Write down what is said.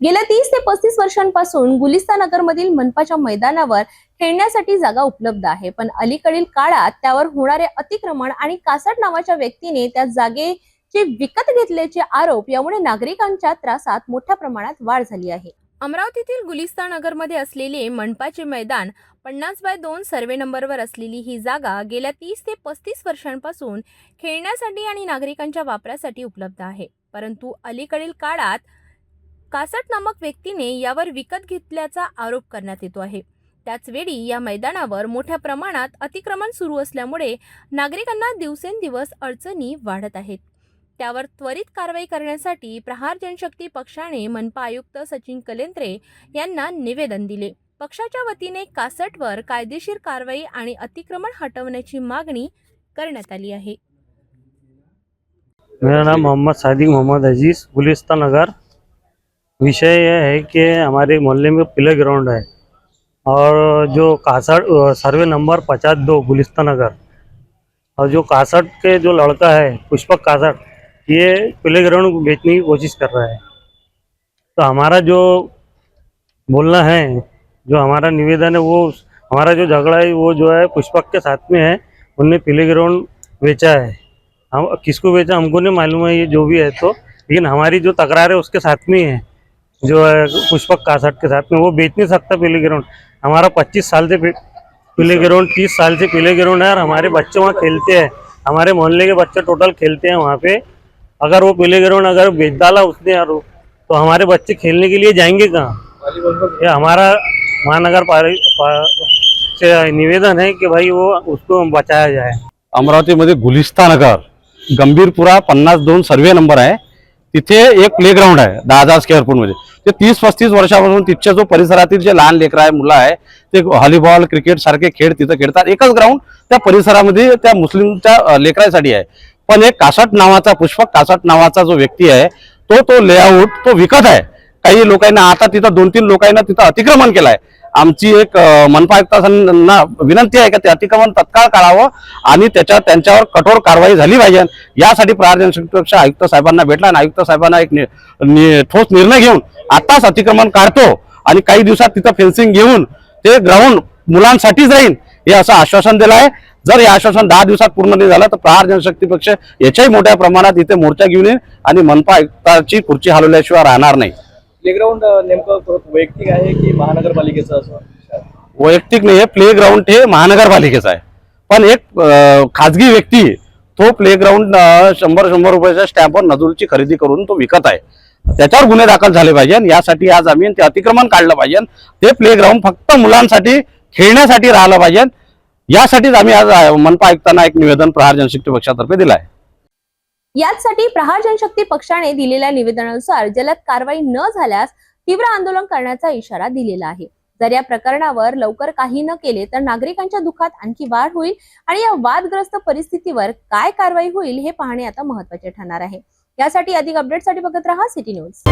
गेल्या तीस ते पस्तीस वर्षांपासून गुलिस्ता नगरमधील मनपाच्या मैदानावर खेळण्यासाठी जागा उपलब्ध आहे. पण अलीकडील काळात त्यावर होणारे अतिक्रमण आणि कासट नावाच्या व्यक्तीने त्या जागेचे विकत घेतल्याचे आरोप यामुळे नागरिकांच्या त्रासात मोठ्या प्रमाणात वाढ झाली आहे. अमरावतीतील गुलिस्ता नगरमध्ये असलेले मनपाचे मैदान पन्नास बाय दोन सर्वे नंबरवर असलेली ही जागा गेल्या तीस ते पस्तीस वर्षांपासून खेळण्यासाठी आणि नागरिकांच्या वापरासाठी उपलब्ध आहे. परंतु अलीकडील काळात कासट नामक व्यक्तीने यावर विकत घेतल्याचा आरोप करण्यात येतो आहे. त्याचवेळी या मैदानावर मोठ्या प्रमाणात अतिक्रमण सुरू असल्यामुळे नागरिकांना दिवसेंदिवस अडचणी वाढत आहेत. त्यावर त्वरित कारवाई करण्यासाठी प्रहार जनशक्ती पक्षाने मनपा आयुक्त सचिन कलेंत्रे यांना निवेदन दिले. पक्षाच्या वतीने कासटवर कायदेशीर कारवाई आणि अतिक्रमण हटवण्याची मागणी करण्यात आली आहे. मेरा नाम मोहम्मद सादिक मोहम्मद अजीज गुलिस्तान नगर विषय यह है कि हमारे मोहल्ले में प्ले ग्राउंड है और जो कासठ सर्वे नंबर पचास दो गुलिस्तान नगर। और जो कासठ के जो लड़का है, पुष्पक कासठ ये प्ले ग्राउंड बेचने की कोशिश कर रहा है। तो हमारा जो बोलना है, जो हमारा निवेदन है, वो हमारा जो झगड़ा है, वो जो है पुष्पक के साथ में है, उनने प्ले ग्राउंड बेचा है। हम, किसको बेचा? हमको नहीं मालूम है, ये जो भी है तो। लेकिन हमारी जो तकरार है, उसके साथ में ही है। जो है पुष्पक कासठ के साथ में वो बेच नहीं सकता प्ले ग्राउंड। हमारा पच्चीस साल से प्ले ग्राउंड तीस साल से प्ले ग्राउंड है और हमारे बच्चे वहाँ खेलते हैं। हमारे मोहल्ले के बच्चे टोटल खेलते हैं वहाँ पे। अगर वो प्ले ग्राउंड अगर बेच डाला उसने यार तो हमारे बच्चे खेलने के लिए जाएँगे कहाँ? ये हमारा महानगर से निवेदन है कि भाई वो उसको बचाया जाए। अमरावतीमध्ये गुलिस्ता नगर गंभीरपुरा पन्नास दोन सर्वे नंबर आहे. तिथे एक प्लेग्राऊंड आहे दहा हजार स्क्वेअर फूटमध्ये ते तीस पस्तीस वर्षापासून तिथच्या जो परिसरातील जे लहान लेकरं आहे मुलं आहे ते व्हॉलीबॉल क्रिकेट सारखे खेळ तिथं खेळतात. एकच ग्राउंड त्या परिसरामध्ये त्या मुस्लिमच्या लेकरासाठी आहे. पण एक कासट नावाचा पुष्पक कासट नावाचा जो व्यक्ती आहे तो तो लेआउट तो विकत आहे. काही लोकांना आता तिथं दोन तीन लोकांना तिथं अतिक्रमण केलंय. आमची एक अं, मनपा आयुक्तांना विनंती आहे का ते अतिक्रमण तत्काळ काढावं आणि त्याच्या त्यांच्यावर कठोर कारवाई झाली पाहिजे. यासाठी प्रहार जनसुरक्षा आयुक्त साहेबांना भेटला आणि आयुक्त साहेबांना एक नि- नि- ठोस निर्णय घेऊन आताच अतिक्रमण काढतो आणि काही दिवसात तिथं फेन्सिंग घेऊन ते ग्राउंड मुलांसाठीच राहील हे असं आश्वासन दिलं आहे. जर हे आश्वासन दहा दिवसात पूर्ण नाही झालं तर प्रहार जनशक्ती पक्ष याच्याही मोठ्या प्रमाणात इथे मोर्चा घेऊन येईल आणि मनपा आयुक्ताची खुर्ची हलवल्याशिवाय राहणार नाही. प्लेग्राऊंड नेमकं वैयक्तिक आहे की महानगरपालिकेचं असं? वैयक्तिक नाही प्ले ग्राउंड हे महानगरपालिकेचं आहे. पण एक खाजगी व्यक्ती तो प्लेग्राऊंड शंभर शंभर रुपयाच्या स्टॅम्पवर नजूलची खरेदी करून तो विकत आहे. त्याच्यावर गुन्हे दाखल झाले पाहिजे यासाठी आज आम्ही ते अतिक्रमण काढलं पाहिजे. ते प्लेग्राऊंड फक्त मुलांसाठी खेळण्यासाठी राहिलं पाहिजे. यासाठीच आम्ही आज मनपा आयुक्तांना एक निवेदन प्रहार जनशक्ती पक्षातर्फे दिलं आहे. याचसाठी प्रहार जनशक्ती पक्षाने दिलेल्या निवेदनानुसार जलद कारवाई न झाल्यास तीव्र आंदोलन करण्याचा इशारा दिलेला आहे. जर या प्रकरणावर लवकर काही न केले तर नागरिकांच्या दुःखात आणखी वाढ होईल आणि या वादग्रस्त परिस्थितीवर काय कारवाई होईल हे पाहणे आता महत्त्वाचे ठरणार आहे. यासाठी अधिक अपडेटसाठी बघत राहा सिटी न्यूज.